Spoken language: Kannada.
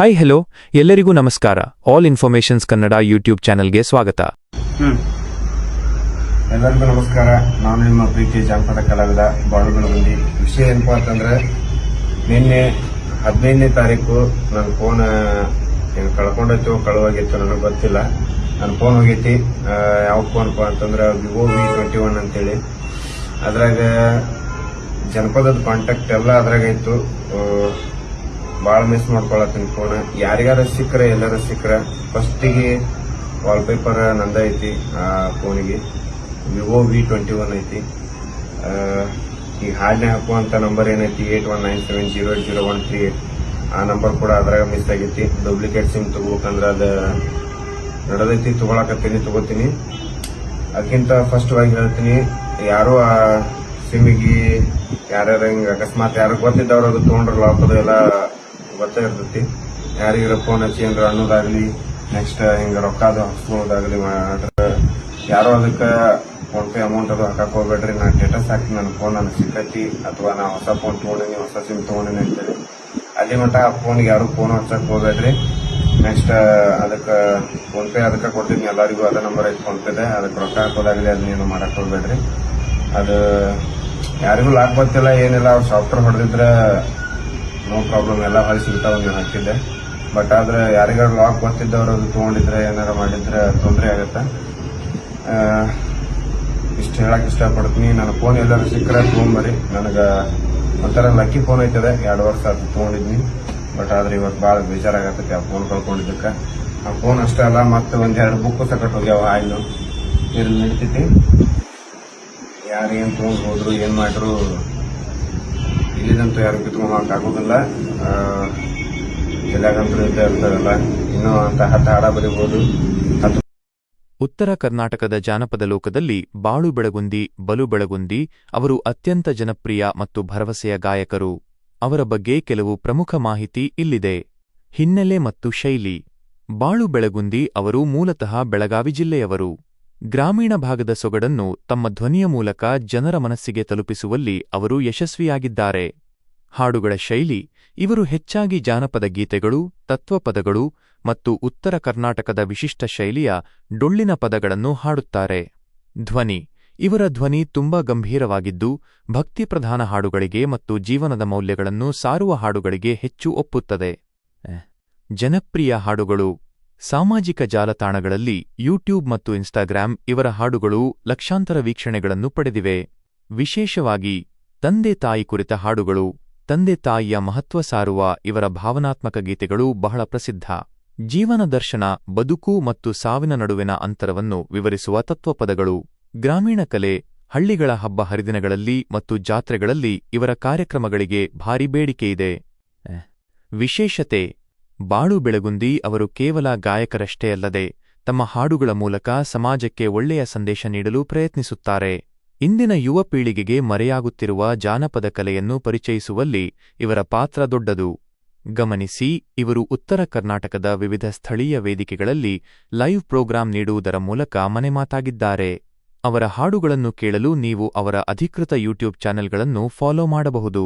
ಹಾಯ್ ಹೆಲೋ ಎಲ್ಲರಿಗೂ ನಮಸ್ಕಾರ. ಆಲ್ ಇನ್ಫಾರ್ಮೇಷನ್ಸ್ ಕನ್ನಡ ಯೂಟ್ಯೂಬ್ ಚಾನೆಲ್ಗೆ ಸ್ವಾಗತ. ಎಲ್ಲರಿಗೂ ನಮಸ್ಕಾರ. ನಾನು ನಿಮ್ಮ ಪ್ರೀತಿ ಜಾನಪದ ಕಲಾವಿದ ಬಂದಿ ವಿಷಯ ಏನಪ್ಪಾ ಅಂತಂದ್ರೆ, ನಿನ್ನೆ ಹದಿನೈದನೇ ತಾರೀಕು ನನ್ನ ಫೋನ್ ಏನು ಕಳ್ಕೊಂಡೈತೋ, ಕಳುವಾಗಿತ್ತು ನನಗೆ ಗೊತ್ತಿಲ್ಲ. ನನ್ನ ಫೋನ್ ಹೋಗೈತಿ. ಯಾವ ಫೋನ್ಪಾ ಅಂತಂದ್ರೆ ವಿವೋ ವಿ ಟ್ವೆಂಟಿ ಒನ್ ಅಂತೇಳಿ. ಅದ್ರಾಗ ಜನಪದದ ಕಾಂಟ್ಯಾಕ್ಟ್ ಎಲ್ಲ ಅದ್ರಾಗ ಇತ್ತು ಭಾಳ ಮಿಸ್ ಮಾಡ್ಕೊಳತ್ತೀನಿ ಫೋನ್ ಯಾರಿಗಾರ ಸಿಕ್ಕರೆ, ಎಲ್ಲಾರ ಸಿಕ್ಕರೆ ಫಸ್ಟಿಗೆ ವಾಲ್ಪೇಪರ್ ನಂದ ಐತಿ, ಆ ಫೋನಿಗೆ ವಿವೋ ವಿ ಟ್ವೆಂಟಿ ಒನ್ ಐತಿ. ಈ ಹಾಡ್ನೆ ಹಾಕುವಂತ ನಂಬರ್ ಏನೈತಿ? Eight one nine seven zero eight zero one three eight ಆ ನಂಬರ್ ಕೂಡ ಅದ್ರಾಗ ಮಿಸ್ ಆಗೈತಿ. ಡೂಪ್ಲಿಕೇಟ್ ಸಿಮ್ ತಗೋಬೇಕಂದ್ರೆ ಅದ ನಡೆದೈತಿ, ತಗೊಳಕತ್ತೀನಿ, ತಗೋತೀನಿ. ಅದಕ್ಕಿಂತ ಫಸ್ಟ್ ಆಗಿ ಹೇಳ್ತೀನಿ, ಯಾರು ಆ ಸಿಮ್ಮಿಗೆ ಯಾರ್ಯಾರ ಹಿಂಗೆ ಅಕಸ್ಮಾತ್ ಯಾರು ಗೊತ್ತಿದ್ದವ್ರು ಅದು ತೊಗೊಂಡ್ರಲ್ಲ ಎಲ್ಲ ಗೊತ್ತೇ ಇರ್ತೈತಿ. ಯಾರಿಗಾರ ಫೋನ್ ಹಚ್ಚಿ ಏನಾರ ಅನ್ನೋದಾಗ್ಲಿ ನೆಕ್ಸ್ಟ್ ಹಿಂಗ ರೊಕ್ಕ ಅದು ಹಾಕ್ಸ್ಕೊಳ್ಳೋದಾಗ್ಲಿ ಯಾರೋ ಅದಕ್ಕೆ ಫೋನ್ ಪೇ ಅಮೌಂಟ್ ಅದು ಹಾಕಕ್ ಹೋಗ್ಬೇಡ್ರಿ. ನಾ ಸ್ಟೇಟಸ್ ಹಾಕಿ ನನ್ನ ಫೋನ್ ನನಗೆ ಸಿಕ್ಕೈತಿ, ಅಥವಾ ನಾ ಹೊಸ ಫೋನ್ ತೊಗೊಂಡಿನಿ, ಹೊಸ ಸಿಮ್ ತೊಗೊಂಡಿನಿ ಅಂತೇಳಿ. ಅಲ್ಲಿ ಮಟ್ಟ ಆ ಫೋನ್ಗೆ ಯಾರು ಫೋನ್ ಹಚ್ಚಕ್ ಹೋಗ್ಬೇಡ್ರಿ. ನೆಕ್ಸ್ಟ್ ಅದಕ್ಕೆ ಫೋನ್ ಪೇ ಅದಕ್ಕೆ ಕೊಡ್ತೀನಿ. ಎಲ್ಲರಿಗೂ ಅದ ನಂಬರ್ ಐತಿ ಫೋನ್ ಪೇದೆ ಅದಕ್ಕೆ ರೊಕ್ಕ ಹಾಕೋದಾಗಲಿ ಅದನ್ನೇನು ಮಾಡಕ್ ಹೋಗ್ಬೇಡ್ರಿ. ಅದು ಯಾರಿಗೂ ಲಾಕ್ ಬರ್ತಿಲ್ಲ, ಏನಿಲ್ಲ. ಅವ್ರು ಸಾಫ್ಟ್ವೇರ್ ಹೊಡೆದಿದ್ರೆ ನೋ ಪ್ರಾಬ್ಲಮ್ ಎಲ್ಲ ಹೊಳಿ ಸಿಗ್ತಾವ ನೀವು ಹಾಕಿದ್ದೆ. ಬಟ್ ಆದ್ರೆ ಯಾರಿಗಾರು ಲಾಕ್ ಗೊತ್ತಿದ್ದವ್ರು ಅದು ತೊಗೊಂಡಿದ್ರೆ ಏನಾರು ಮಾಡಿದ್ರೆ ತೊಂದರೆ ಆಗುತ್ತೆ. ಇಷ್ಟು ಹೇಳಕ್ಕೆ ಇಷ್ಟಪಡ್ತೀನಿ. ನನ್ನ ಫೋನ್ ಎಲ್ಲರೂ ಸಿಕ್ಕರೆ ತೊಗೊಂಬರಿ ನನಗೆ ಒಂಥರ ಲಕ್ಕಿ ಫೋನ್ ಐತದೆ. ಎರಡು ವರ್ಷ ಅದು ತೊಗೊಂಡಿದ್ನಿ. ಬಟ್ ಆದ್ರೆ ಇವತ್ತು ಭಾಳ ಬೇಜಾರಾಗತ್ತೆ ಆ ಫೋನ್ ಕಳ್ಕೊಂಡಿದ್ದಕ್ಕೆ. ಆ ಫೋನ್ ಅಷ್ಟೇ ಅಲ್ಲ, ಮತ್ತೆ ಒಂದೆರಡು ಬುಕ್ ಸಕಟ್ ಹೋಗ್ಯಾವ ಆಯ್ಲು ಇಲ್ಲಿ ನಡೀತೈತಿ. ಯಾರು ಏನು ತೊಗೊಂಡು ಹೋದ್ರು, ಏನು ಮಾಡ್ರು ಇಲ್ಲಿದಂತೂ ಯಾರು ಕಿತ್ಕೊಂಡ್ ಆಗೋದಿಲ್ಲ. ಉತ್ತರ ಕರ್ನಾಟಕದ ಜಾನಪದ ಲೋಕದಲ್ಲಿ ಬಾಳು ಬೆಳಗುಂದಿ, ಬಲು ಬೆಳಗುಂದಿ, ಅವರು ಅತ್ಯಂತ ಜನಪ್ರಿಯ ಮತ್ತು ಭರವಸೆಯ ಗಾಯಕರು. ಅವರ ಬಗ್ಗೆ ಕೆಲವು ಪ್ರಮುಖ ಮಾಹಿತಿ ಇಲ್ಲಿದೆ. ಹಿನ್ನೆಲೆ ಮತ್ತು ಶೈಲಿ. ಬಾಳು ಬೆಳಗುಂದಿ ಅವರು ಮೂಲತಃ ಬೆಳಗಾವಿ ಜಿಲ್ಲೆಯವರು. ಗ್ರಾಮೀಣ ಭಾಗದ ಸೊಗಡನ್ನು ತಮ್ಮ ಧ್ವನಿಯ ಮೂಲಕ ಜನರ ಮನಸ್ಸಿಗೆ ತಲುಪಿಸುವಲ್ಲಿ ಅವರು ಯಶಸ್ವಿಯಾಗಿದ್ದಾರೆ. ಹಾಡುಗಳ ಶೈಲಿ, ಇವರು ಹೆಚ್ಚಾಗಿ ಜಾನಪದ ಗೀತೆಗಳು, ತತ್ವಪದಗಳು ಮತ್ತು ಉತ್ತರ ಕರ್ನಾಟಕದ ವಿಶಿಷ್ಟ ಶೈಲಿಯ ಡೊಳ್ಳಿನ ಪದಗಳನ್ನು ಹಾಡುತ್ತಾರೆ. ಧ್ವನಿ, ಇವರ ಧ್ವನಿ ತುಂಬಾ ಗಂಭೀರವಾಗಿದ್ದು ಭಕ್ತಿಪ್ರಧಾನ ಹಾಡುಗಳಿಗೆ ಮತ್ತು ಜೀವನದ ಮೌಲ್ಯಗಳನ್ನು ಸಾರುವ ಹಾಡುಗಳಿಗೆ ಹೆಚ್ಚು ಒಪ್ಪುತ್ತದೆ. ಜನಪ್ರಿಯ ಹಾಡುಗಳು ಸಾಮಾಜಿಕ ಜಾಲತಾಣಗಳಲ್ಲಿ ಯೂಟ್ಯೂಬ್ ಮತ್ತು ಇನ್ಸ್ಟಾಗ್ರಾಂ ಇವರ ಹಾಡುಗಳು ಲಕ್ಷಾಂತರ ವೀಕ್ಷಣೆಗಳನ್ನು ಪಡೆದಿವೆ. ವಿಶೇಷವಾಗಿ, ತಂದೆ ತಾಯಿ ಕುರಿತ ಹಾಡುಗಳು, ತಂದೆ ತಾಯಿಯ ಮಹತ್ವ ಸಾರುವ ಇವರ ಭಾವನಾತ್ಮಕ ಗೀತೆಗಳು ಬಹಳ ಪ್ರಸಿದ್ಧ. ಜೀವನ ದರ್ಶನ, ಬದುಕು ಮತ್ತು ಸಾವಿನ ನಡುವಿನ ಅಂತರವನ್ನು ವಿವರಿಸುವ ತತ್ವಪದಗಳು. ಗ್ರಾಮೀಣ ಕಲೆ, ಹಳ್ಳಿಗಳ ಹಬ್ಬ ಹರಿದಿನಗಳಲ್ಲಿ ಮತ್ತು ಜಾತ್ರೆಗಳಲ್ಲಿ ಇವರ ಕಾರ್ಯಕ್ರಮಗಳಿಗೆ ಭಾರಿ ಬೇಡಿಕೆಯಿದೆ. ವಿಶೇಷತೆ ಬಾಳು ಬೆಳಗುಂದಿ ಅವರು ಕೇವಲ ಗಾಯಕರಷ್ಟೇ ಅಲ್ಲದೆ ತಮ್ಮ ಹಾಡುಗಳ ಮೂಲಕ ಸಮಾಜಕ್ಕೆ ಒಳ್ಳೆಯ ಸಂದೇಶ ನೀಡಲು ಪ್ರಯತ್ನಿಸುತ್ತಾರೆ. ಇಂದಿನ ಯುವ ಪೀಳಿಗೆಗೆ ಮರೆಯಾಗುತ್ತಿರುವ ಜಾನಪದ ಕಲೆಯನ್ನು ಪರಿಚಯಿಸುವಲ್ಲಿ ಇವರ ಪಾತ್ರ ದೊಡ್ಡದು. ಗಮನಿಸಿ, ಇವರು ಉತ್ತರ ಕರ್ನಾಟಕದ ವಿವಿಧ ಸ್ಥಳೀಯ ವೇದಿಕೆಗಳಲ್ಲಿ ಲೈವ್ ಪ್ರೋಗ್ರಾಂ ನೀಡುವುದರ ಮೂಲಕ ಮನೆಮಾತಾಗಿದ್ದಾರೆ ಅವರ ಹಾಡುಗಳನ್ನು ಕೇಳಲು ನೀವು ಅವರ ಅಧಿಕೃತ ಯೂಟ್ಯೂಬ್ ಚಾನೆಲ್ಗಳನ್ನು ಫಾಲೋ ಮಾಡಬಹುದು.